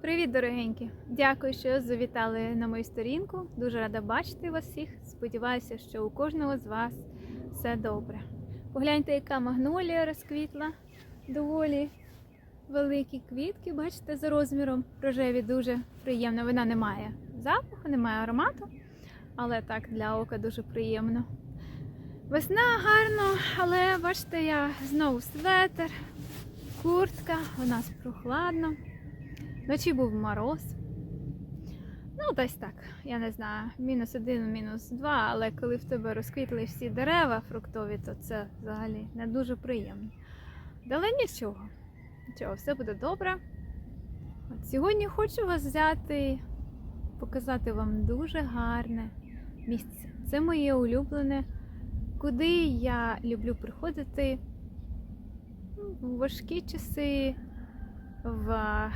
Привіт, дорогенькі! Дякую, що завітали на мою сторінку. Дуже рада бачити вас всіх. Сподіваюся, що у кожного з вас все добре. Погляньте, яка магнолія розквітла. Доволі великі квітки, бачите, за розміром рожеві дуже приємно. Вона не має запаху, не має аромату, але так для ока дуже приємно. Весна гарно, але бачите, я знову светер, куртка, у нас прохладно. Вночі був мороз. Ну, десь так, я не знаю, мінус один, мінус два, але коли в тебе розквітли всі дерева фруктові, то це взагалі не дуже приємно. Але нічого, нічого, все буде добре. От сьогодні хочу вас взяти, показати вам дуже гарне місце. Це моє улюблене, куди я люблю приходити в важкі часи, в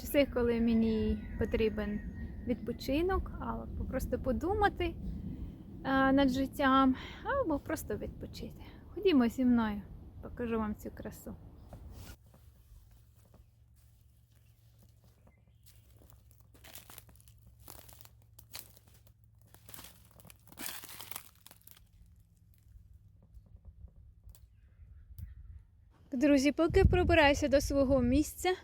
часи, коли мені потрібен відпочинок, або просто подумати над життям, або просто відпочити. Ходімо зі мною, покажу вам цю красу. Друзі, поки пробираюся до свого місця,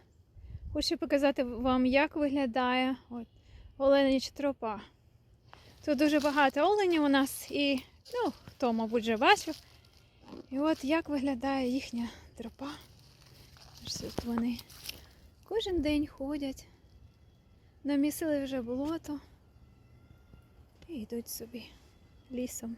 хочу показати вам, як виглядає от, оленяч тропа. Тут дуже багато оленів у нас і, ну, хто, мабуть, вже бачив. І от як виглядає їхня тропа. Тут вони кожен день ходять, намісили вже болото і йдуть собі лісом.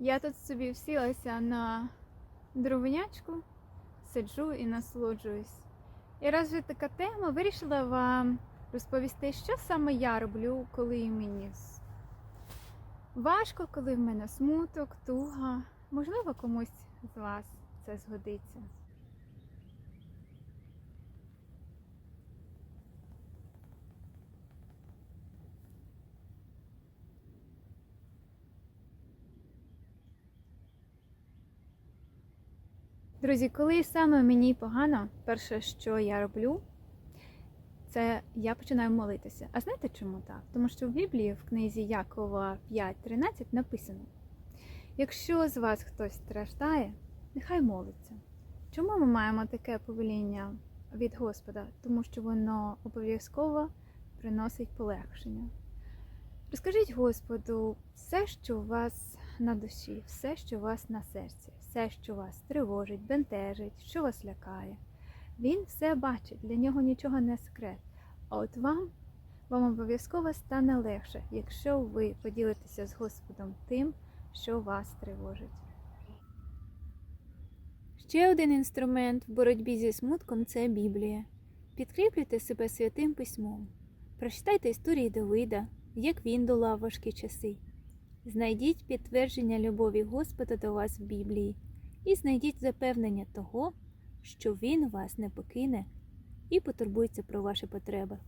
Я тут собі всілася на дровинячку, сиджу і насолоджуюсь. І раз вже така тема, вирішила вам розповісти, що саме я роблю, коли мені важко, коли в мене смуток, туга. Можливо, комусь з вас це згодиться. Друзі, коли саме мені погано, перше, що я роблю, це я починаю молитися. А знаєте чому так? Тому що в Біблії в книзі Якова 5.13 написано: якщо з вас хтось страждає, нехай молиться. Чому ми маємо таке повеління від Господа? Тому що воно обов'язково приносить полегшення. Розкажіть Господу все, що у вас на душі, все, що у вас на серці, все, що вас тривожить, бентежить, що вас лякає. Він все бачить, для нього нічого не секрет. А от вам, вам обов'язково стане легше, якщо ви поділитеся з Господом тим, що вас тривожить. Ще один інструмент в боротьбі зі смутком це Біблія. Підкріплюйте себе святим письмом. Прочитайте історії Давида, як він долав важкі часи. Знайдіть підтвердження любові Господа до вас в Біблії і знайдіть запевнення того, що Він вас не покине і потурбується про ваші потреби.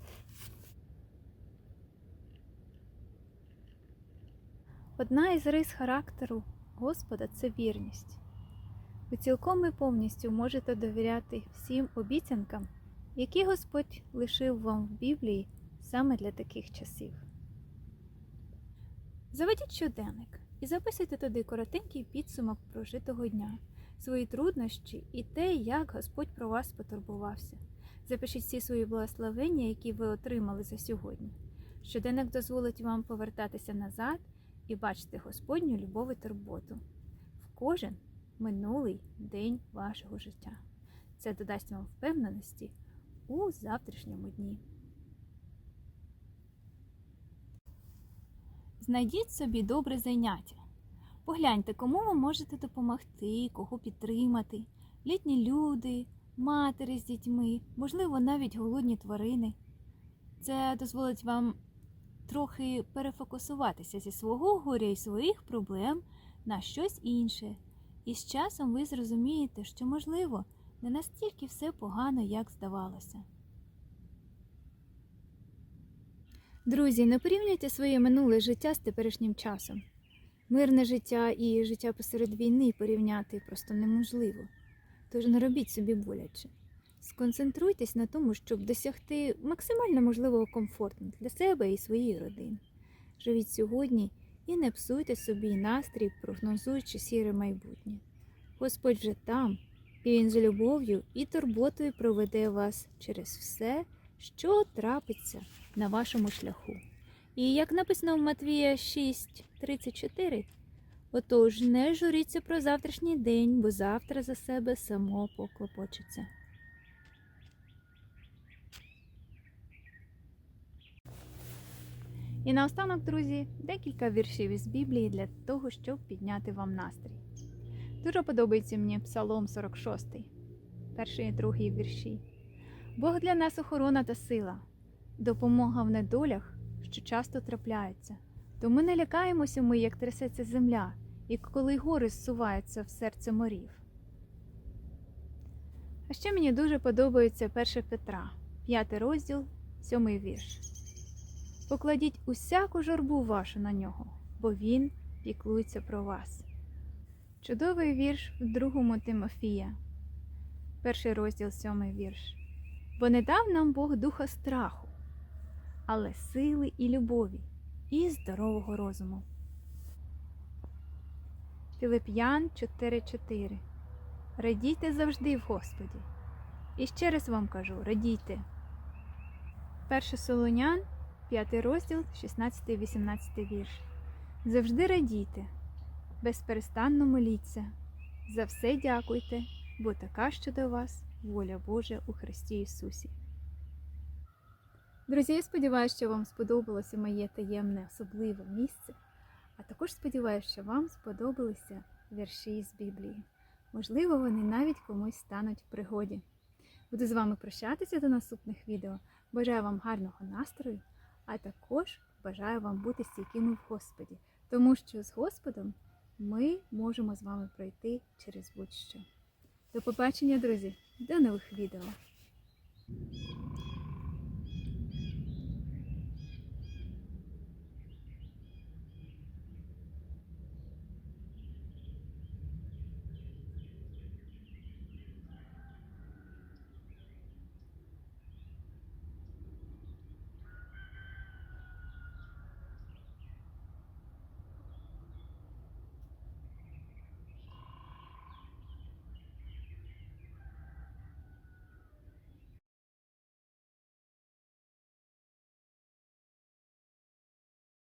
Одна із рис характеру Господа це вірність. Ви цілком і повністю можете довіряти всім обіцянкам, які Господь лишив вам в Біблії саме для таких часів. Заведіть щоденник і записуйте туди коротенький підсумок прожитого дня, свої труднощі і те, як Господь про вас потурбувався. Запишіть всі свої благословення, які ви отримали за сьогодні. Щоденник дозволить вам повертатися назад і бачити Господню любов і турботу в кожен минулий день вашого життя. Це додасть вам впевненості у завтрашньому дні. Знайдіть собі добре заняття. Погляньте, кому ви можете допомогти, кого підтримати. Літні люди, матері з дітьми, можливо, навіть голодні тварини. Це дозволить вам трохи перефокусуватися зі свого горя і своїх проблем на щось інше. І з часом ви зрозумієте, що, можливо, не настільки все погано, як здавалося. Друзі, не порівнюйте своє минуле життя з теперішнім часом. Мирне життя і життя посеред війни порівняти просто неможливо. Тож не робіть собі боляче. Сконцентруйтесь на тому, щоб досягти максимально можливого комфорту для себе і своєї родини. Живіть сьогодні і не псуйте собі настрій, прогнозуючи сіре майбутнє. Господь вже там, і Він з любов'ю і турботою проведе вас через все, що трапиться на вашому шляху. І як написано в Матвія 6:34, отож не журіться про завтрашній день, бо завтра за себе само поклопочеться. І наостанок, друзі, декілька віршів із Біблії для того, щоб підняти вам настрій. Дуже подобається мені Псалом 46, перший і другий вірші. Бог для нас охорона та сила, допомога в недолях, що часто трапляються. Тому не лякаємося ми, як трясеться земля, і коли гори зсуваються в серце морів. А ще мені дуже подобається 1 Петра, 5 розділ, 7 вірш. Покладіть усяку журбу вашу на нього, бо він піклується про вас. Чудовий вірш в другому Тимофія, перший розділ, сьомий вірш. Бо не дав нам Бог духа страху, але сили і любові, і здорового розуму. Філип'ян 4.4 Радійте завжди в Господі. І ще раз вам кажу, радійте. Перше Солонян, 5 розділ, 16-18 вірш. Завжди радійте, безперестанно моліться, за все дякуйте, бо така щодо вас воля Божа у Христі Ісусі. Друзі, я сподіваюся, що вам сподобалося моє таємне особливе місце, а також сподіваюся, що вам сподобалися вірші з Біблії. Можливо, вони навіть комусь стануть в пригоді. Буду з вами прощатися до наступних відео. Бажаю вам гарного настрою, а також бажаю вам бути стійкими в Господі, тому що з Господом ми можемо з вами пройти через будь-що. До побачення, друзі! До нових відео!